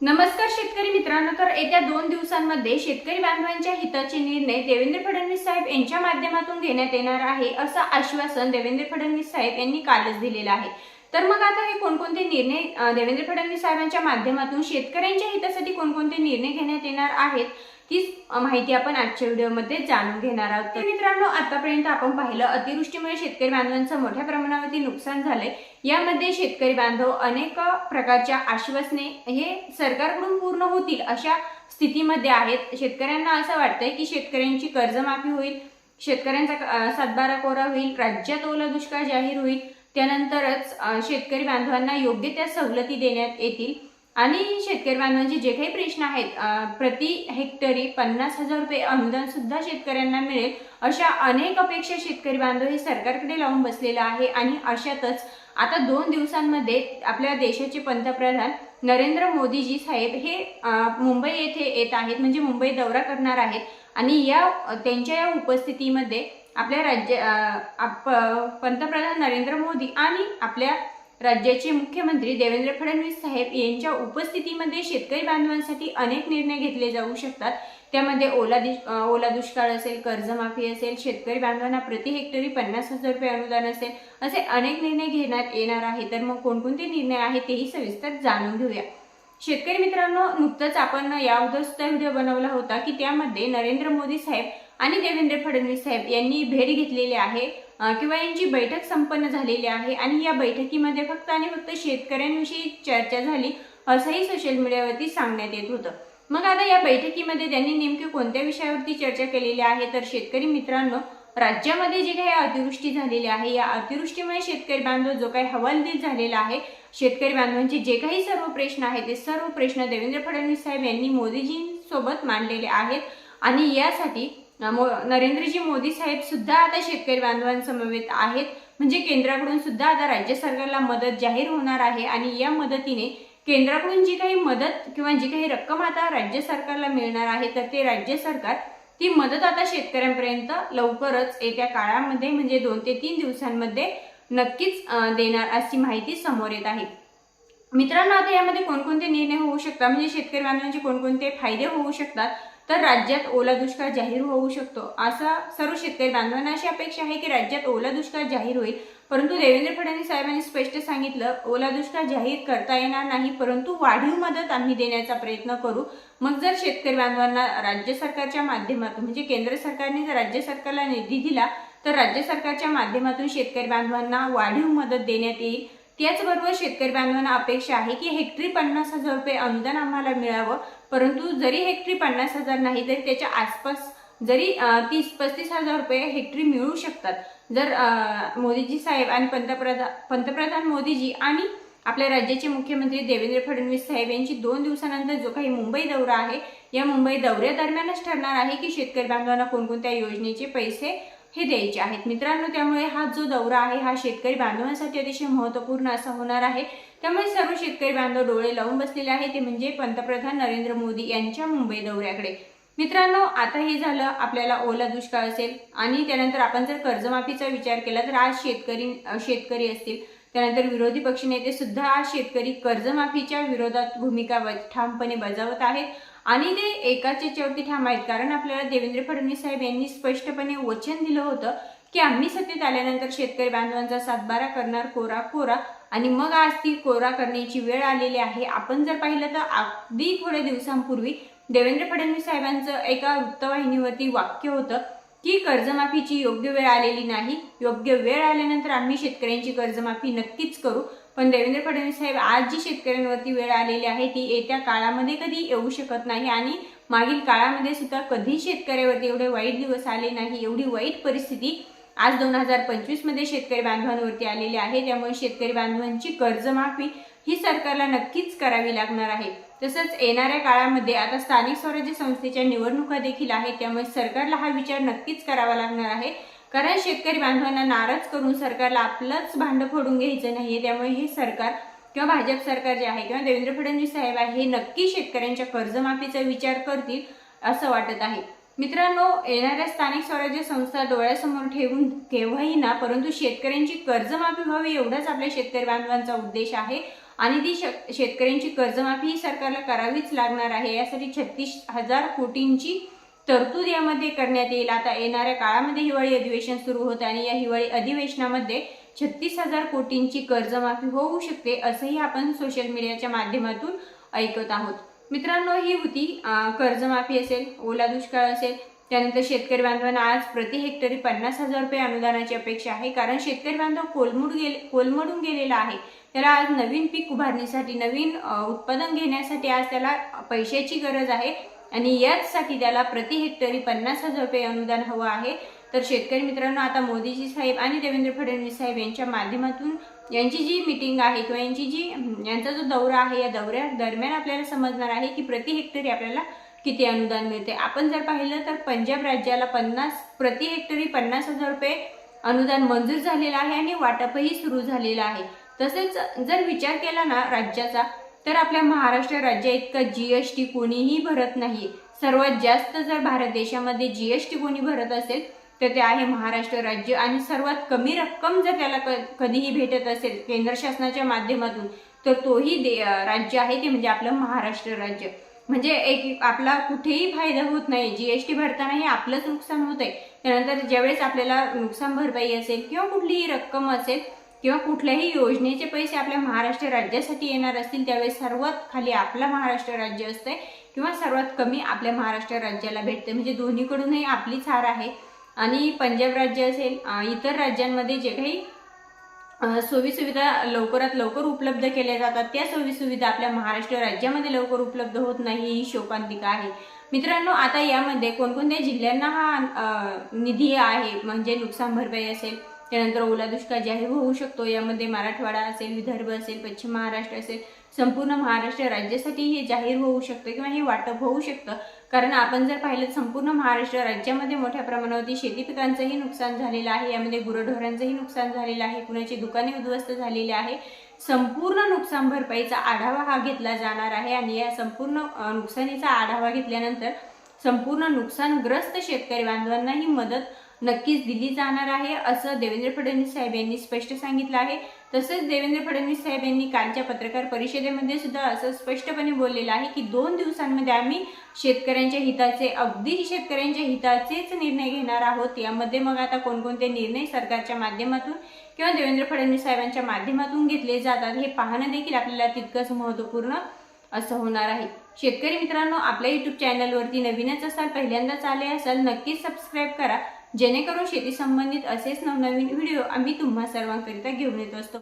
नमस्कार शेतकरी मित्रांनो तर येत्या दोन दिवसांमध्ये शेतकरी बांधवांच्या हिताचे निर्णय देवेंद्र फडणवीस साहेब यांच्या माध्यमातून घेण्यात येणार आहे असं आश्वासन देवेंद्र फडणवीस साहेब यांनी कालच दिलेलं आहे. तर मग आता हे कोणकोणते निर्णय देवेंद्र फडणवीस साहेबांच्या माध्यमातून शेतकऱ्यांच्या हितासाठी कोणकोणते निर्णय घेण्यात येणार आहेत तीच माहिती आपण आजच्या व्हिडिओमध्ये जाणून घेणार आहोत. तर मित्रांनो आतापर्यंत आपण पाहिलं अतिवृष्टीमुळे शेतकरी बांधवांचं मोठ्या प्रमाणावरती नुकसान झालंय. यामध्ये शेतकरी बांधव अनेक प्रकारच्या आश्वासने हे सरकारकडून पूर्ण होतील अशा स्थितीमध्ये आहेत. शेतकऱ्यांना असं वाटतंय की शेतकऱ्यांची कर्जमाफी होईल शेतकऱ्यांचा सातबारा कोरा होईल राज्यात ओला दुष्काळ जाहीर होईल त्यानंतरच शेतकरी बांधवांना योग्य त्या सवलती देण्यात येतील. आणि शेतकरी बांधवांचे जे काही प्रश्न आहेत प्रति हेक्टरी पन्नास हजार रुपये अनुदान सुद्धा शेतकऱ्यांना मिळेल अशा अनेक अपेक्षा शेतकरी बांधव हे सरकारकडे लावून बसलेलं आहे. आणि अशातच आता दोन दिवसांमध्ये आपल्या देशाचे पंतप्रधान नरेंद्र मोदीजी साहेब हे मुंबई येथे येत आहेत म्हणजे मुंबई दौरा करणार आहेत. आणि या त्यांच्या या उपस्थितीमध्ये आपल्या राज्य आप- पंतप्रधान नरेंद्र मोदी आणि आपल्या राज्याचे मुख्यमंत्री देवेंद्र फडणवीस साहेब यांच्या उपस्थितीमध्ये शेतकरी बांधवांसाठी अनेक निर्णय घेतले जाऊ शकतात. त्यामध्ये ओला दिश ओला दुष्काळ असेल कर्जमाफी असेल शेतकरी बांधवांना प्रति हेक्टरी पन्नास हजार रुपये अनुदान असेल असे अनेक निर्णय घेण्यात येणार आहे. तर मग कोणकोणते निर्णय आहेत तेही सविस्तर जाणून घेऊया. शेतकरी मित्रांनो नुकतंच आपण या उदस्त व्हिडिओ बनवला होता की त्यामध्ये नरेंद्र मोदी साहेब आणि देवेंद्र फडणवीस साहेब यांनी भेट घेतलेली आहे किंवा यांची बैठक संपन्न झालेली आहे आणि या बैठकीमध्ये फक्त आणि फक्त शेतकऱ्यांविषयी चर्चा झाली असंही सोशल मीडियावरती सांगण्यात येत होतं. मग आता या बैठकीमध्ये त्यांनी नेमके कोणत्या विषयावरती चर्चा केलेली आहे? तर शेतकरी मित्रांनो राज्यामध्ये जे काही अतिवृष्टी झालेली आहे या अतिवृष्टीमुळे शेतकरी बांधव जो काही हवालदिल झालेला आहे शेतकरी बांधवांचे जे काही सर्व प्रश्न आहेत ते सर्व प्रश्न देवेंद्र फडणवीस साहेब यांनी मोदीजींसोबत मांडलेले आहेत आणि यासाठी नरेंद्रजी मोदी साहेब सुद्धा आता शेतकरी बांधवांसमवेत आहेत. म्हणजे केंद्राकडून सुद्धा आता राज्य सरकारला मदत जाहीर होणार आहे आणि या मदतीने केंद्राकडून जी काही मदत किंवा जी काही रक्कम आता राज्य सरकारला मिळणार आहे तर ते राज्य सरकार ती मदत आता शेतकऱ्यांपर्यंत लवकरच येत्या काळामध्ये म्हणजे दोन ते तीन दिवसांमध्ये नक्कीच देणार अशी माहिती समोर येत आहे. मित्रांनो आता यामध्ये कोणकोणते निर्णय होऊ शकतात? म्हणजे शेतकरी बांधवांचे कोणकोणते फायदे होऊ शकतात? तर राज्यात ओला दुष्काळ जाहीर होऊ शकतो. असा सर्व शेतकरी बांधवांना अशी अपेक्षा आहे की राज्यात ओला दुष्काळ जाहीर होईल. परंतु देवेंद्र फडणवीस साहेबांनी स्पष्ट सांगितलं ओला दुष्काळ जाहीर करता येणार नाही परंतु वाढीव मदत आम्ही देण्याचा प्रयत्न करू. मग जर शेतकरी बांधवांना राज्य सरकारच्या माध्यमातून म्हणजे केंद्र सरकारने जर राज्य सरकारला निधी दिला तर राज्य सरकारच्या माध्यमातून शेतकरी बांधवांना वाढीव मदत देण्यात येईल. त्याचबरोबर शेतकरी बांधवांना अपेक्षा आहे की हेक्टरी पन्नास हजार रुपये अनुदान आम्हाला मिळावं. परंतु जरी हेक्टरी पन्नास हजार नाही तरी त्याच्या आसपास जरी तीस पस्तीस हजार रुपये हेक्टरी मिळू शकतात. जर मोदीजी साहेब आणि पंतप्रधान पंतप्रधान मोदीजी आणि आपल्या राज्याचे मुख्यमंत्री देवेंद्र फडणवीस साहेब यांची दोन दिवसानंतर जो काही मुंबई दौरा आहे या मुंबई दौऱ्यादरम्यानच ठरणार आहे की शेतकरी बांधवांना कोणकोणत्या योजनेचे पैसे हे द्यायचे आहेत. मित्रांनो त्यामुळे हा जो दौरा आहे हा शेतकरी बांधवांसाठी अतिशय महत्त्वपूर्ण असा होणार आहे. त्यामुळे सर्व शेतकरी बांधव डोळे लावून बसलेले आहे ते म्हणजे पंतप्रधान नरेंद्र मोदी यांच्या मुंबई दौऱ्याकडे. मित्रांनो आता हे झालं आपल्याला ओला दुष्काळ असेल आणि त्यानंतर आपण जर कर्जमाफीचा विचार केला तर आज शेतकरी शेतकरी असतील. त्यानंतर विरोधी पक्षनेते सुद्धा आज शेतकरी कर्जमाफीच्या विरोधात भूमिका ठामपणे बजावत आहेत. आणि ते एकाचे शेवटी ठाम आहेत. कारण आपल्याला देवेंद्र फडणवीस साहेब यांनी स्पष्टपणे वचन दिलं होतं की आम्ही सत्तेत आल्यानंतर शेतकरी बांधवांचा सातबारा करणार कोरा कोरा. आणि मग आज ती कोरा करण्याची वेळ आलेली आहे. आपण जर पाहिलं तर अगदी थोड्या दिवसांपूर्वी देवेंद्र फडणवीस साहेबांचं एका वृत्तवाहिनीवरती वाक्य होतं. की कर्जमाफीची योग्य वेळ आलेली नाही. योग्य वेळ आल्यानंतर आम्ही शेतकऱ्यांची कर्जमाफी नक्कीच करू. पण देवेंद्र फडणवीस साहेब आज जी शेतकऱ्यांवरती वेळ आलेली आहे ती येत्या काळामध्ये कधी येऊ शकत नाही आणि मागील काळामध्ये सुद्धा कधी शेतकऱ्यावरती एवढे वाईट दिवस आले नाही एवढी वाईट परिस्थिती आज दोन हजार पंचवीसमध्ये शेतकरी बांधवांवरती आलेली आहे. त्यामुळे शेतकरी बांधवांची कर्जमाफी ही सरकारला नक्कीच करावी लागणार आहे. तसंच येणाऱ्या काळामध्ये आता स्थानिक स्वराज्य संस्थेच्या निवडणुका देखील आहेत त्यामुळे सरकारला हा विचार नक्कीच करावा लागणार आहे. कारण शेतकरी बांधवांना नाराज करून सरकारला आपलंच भांड फोडून घ्यायचं नाहीये त्यामुळे हे सरकार किंवा भाजप सरकार जे आहे किंवा देवेंद्र फडणवीस साहेब आहे हे नक्की शेतकऱ्यांच्या कर्जमाफीचा विचार करतील असं वाटत आहे. मित्रांनो येणाऱ्या स्थानिक स्वराज्य संस्था डोळ्यासमोर ठेवून केव्हाही ना परंतु शेतकऱ्यांची कर्जमाफी व्हावी एवढाच आपल्या शेतकरी बांधवांचा उद्देश आहे. आणि ती शेतकऱ्यांची कर्जमाफी ही सरकारला करावीच लागणार आहे. यासाठी छत्तीस हजार कोटींची तरतूद यामध्ये करण्यात येईल. आता येणाऱ्या काळामध्ये हिवाळी अधिवेशन सुरू होतं आणि या हिवाळी अधिवेशनामध्ये छत्तीस हजार कोटींची कर्जमाफी होऊ शकते असंही आपण सोशल मीडियाच्या माध्यमातून ऐकत आहोत. मित्रांनो ही होती कर्जमाफी असेल ओला दुष्काळ असेल त्यानंतर शेतकरी बांधवांना आज प्रति हेक्टरी पन्नास हजार रुपये अनुदानाची अपेक्षा आहे. कारण शेतकरी बांधव कोलमुड गेले कोलमडून गेलेला आहे. त्याला आज नवीन पीक उभारणीसाठी नवीन उत्पादन घेण्यासाठी आज त्याला पैशाची गरज आहे. आणि याचसाठी त्याला प्रति हेक्टरी पन्नास हजार रुपये अनुदान हवं आहे. तर शेतकरी मित्रांनो आता मोदीजी साहेब आणि देवेंद्र फडणवीस साहेब यांच्या माध्यमातून यांची जी मिटिंग आहे किंवा यांची जी यांचा जो दौरा आहे या दौऱ्या दरम्यान आपल्याला समजणार आहे की प्रति हेक्टरी आपल्याला किती अनुदान मिळते? आपण जर पाहिलं तर पंजाब राज्याला पन्नास प्रति हेक्टरी पन्नास हजार रुपये अनुदान मंजूर झालेलं आहे आणि वाटपही सुरू झालेलं आहे. तसेच जर विचार केला ना राज्याचा तर आपल्या महाराष्ट्र राज्या इतका टी कोणीही भरत नाही सर्वात जास्त जर भारत देशामध्ये जी एश टी कोणी भरत असेल तर ते आहे महाराष्ट्र राज्य आणि सर्वात कमी रक्कम जर त्याला क- कधीही भेटत असेल केंद्र शासनाच्या माध्यमातून तर तोही दे राज्य आहे ते म्हणजे आपलं महाराष्ट्र राज्य. म्हणजे एक आपला कुठेही फायदा होत नाही. जीएसटी भरतानाही आपलंच नुकसान होत आहे त्यानंतर ज्यावेळेस आपल्याला नुकसान भरपाई असेल किंवा कुठलीही रक्कम असेल किंवा कुठल्याही योजनेचे पैसे आपल्या महाराष्ट्र राज्यासाठी येणार असतील त्यावेळेस सर्वात खाली आपला महाराष्ट्र राज्य असतंय किंवा सर्वात कमी आपल्या महाराष्ट्र राज्याला भेटते म्हणजे दोन्हीकडूनही आपलीच हार आहे. आणि पंजाब राज्य असेल इतर राज्यांमध्ये जे काही सोयीसुविधा लवकरात लवकर उपलब्ध केल्या जातात. त्या सोयीसुविधा आपल्या महाराष्ट्र राज्यामध्ये लवकर उपलब्ध होत नाही ही शोकांतिका आहे. मित्रांनो आता यामध्ये कोणकोणत्या जिल्ह्यांना हा निधी आहे? म्हणजे नुकसान भरपाई असेल त्यानंतर ओला दुष्काळ जाहीर होऊ शकतो यामध्ये मराठवाडा असेल विदर्भ असेल पश्चिम महाराष्ट्र असेल संपूर्ण महाराष्ट्र राज्यासाठी हे जाहीर होऊ शकतं किंवा हे वाटप होऊ शकतं. कारण आपण जर पाहिलं संपूर्ण महाराष्ट्र राज्यामध्ये मोठ्या प्रमाणावरती शेती पिकांचंही नुकसान झालेलं आहे. यामध्ये गुरढोरांचंही नुकसान झालेलं आहे. कुणाची दुकाने उद्ध्वस्त झालेली आहे. संपूर्ण नुकसान भरपाईचा आढावा हा घेतला जाणार आहे आणि या संपूर्ण नुकसानीचा आढावा घेतल्यानंतर संपूर्ण नुकसानग्रस्त शेतकरी बांधवांनाही मदत नक्कीच दिली जाणार आहे असं देवेंद्र फडणवीस साहेब यांनी स्पष्ट सांगितलं आहे. तसेच देवेंद्र फडणवीस साहेब यांनी कालच्या पत्रकार परिषदेमध्ये सुद्धा असं स्पष्टपणे बोललेलं आहे की दोन दिवसांमध्ये आम्ही शेतकऱ्यांच्या हिताचे अगदी शेतकऱ्यांच्या हिताचेच निर्णय घेणार आहोत. यामध्ये मग आता कोणकोणते निर्णय सरकारच्या माध्यमातून किंवा देवेंद्र फडणवीस साहेबांच्या माध्यमातून घेतले जातात हे पाहणं देखील आपल्याला तितकंच महत्त्वपूर्ण असं होणार आहे. शेतकरी मित्रांनो आपल्या युट्यूब चॅनलवरती नवीनच असाल पहिल्यांदाच आले असाल नक्कीच सबस्क्राईब करा. जेणेकरून शेती संबंधित असेच नवनवीन व्हिडिओ आम्ही तुम्हा सर्वांकरिता घेऊन येत असतो.